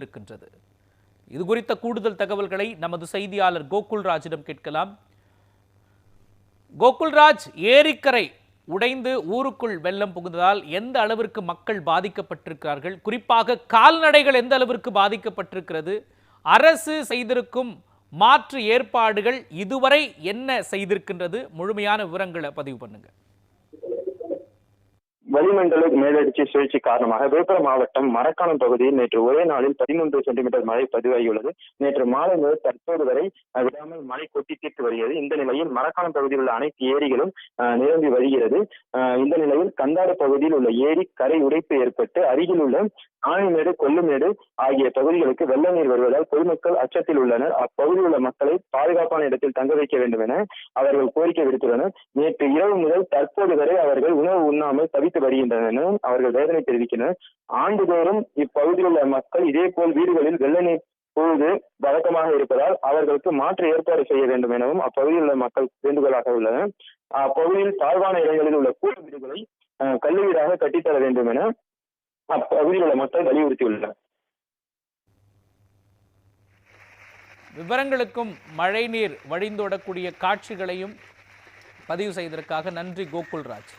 இருக்கின்றது இது குறித்த கூடுதல் தகவல்களை நமது செய்தியாளர் கோகுல்ராஜிடம் கேட்கலாம். கோகுல்ராஜ் ஏரிக்கரை உடைந்து ஊருக்குள் வெள்ளம் புகுந்ததால் எந்த அளவிற்கு மக்கள் பாதிக்கப்பட்டிருக்கிறார்கள்? குறிப்பாக கால்நடைகள் எந்த அளவிற்கு பாதிக்கப்பட்டிருக்கிறது? அரசு செய்திருக்கும் மாற்று ஏற்பாடுகள் இதுவரை என்ன செய்திருக்கின்றது? முழுமையான விவரங்களை பதிவு பண்ணுங்க. வளிமண்டல மேலடுச்சி சுழற்சி காரணமாக விழுப்புரம் மாவட்டம் மரக்காணம் பகுதியில் நேற்று ஒரே நாளில் பதிமூன்று சென்டிமீட்டர் மழை பதிவாகியுள்ளது. நேற்று மாலை முதல் தற்போது வரை விடாமல் மழை கொட்டி தீர்த்து வருகிறது. இந்த நிலையில் மரக்காணம் பகுதியில் உள்ள அனைத்து ஏரிகளும் நிரம்பி வருகிறது. இந்த நிலையில் கந்தாடு பகுதியில் உள்ள ஏரி கரை உடைப்பு ஏற்பட்டு அருகில் உள்ள ஆணிமேடு கொல்லுமேடு ஆகிய பகுதிகளுக்கு வெள்ள நீர் வருவதால் பொதுமக்கள் அச்சத்தில் உள்ளனர். அப்பகுதியில் உள்ள மக்களை பாதுகாப்பான இடத்தில் தங்க வைக்க வேண்டும் என அவர்கள் கோரிக்கை விடுத்துள்ளனர். நேற்று இரவு முதல் தற்போது வரை அவர்கள் உணவு உண்ணாமல் தவித்து வருகின்றனர் எனவும் அவர்கள் வேதனை தெரிவிக்கின்றனர். ஆண்டுதோறும் இப்பகுதியில் உள்ள மக்கள் இதே போல் வீடுகளில் வெள்ளனை பொழுது வழக்கமாக இருப்பதால் அவர்களுக்கு மாற்று ஏற்பாடு செய்ய வேண்டும் எனவும் அப்பகுதியில் உள்ள மக்கள் வேண்டுகோளாக உள்ளனர். அப்பகுதியில் தாழ்வான இடங்களில் உள்ள கூட்டு வீடுகளை கல்லு வீடாக கட்டித்தர வேண்டும் என அப்பகுதியில் உள்ள மக்கள் வலியுறுத்தியுள்ளனர். விவரங்களுக்கும் மழைநீர் வழிந்தோடக்கூடிய காட்சிகளையும் பதிவு செய்ததற்காக நன்றி கோகுல்ராஜ்.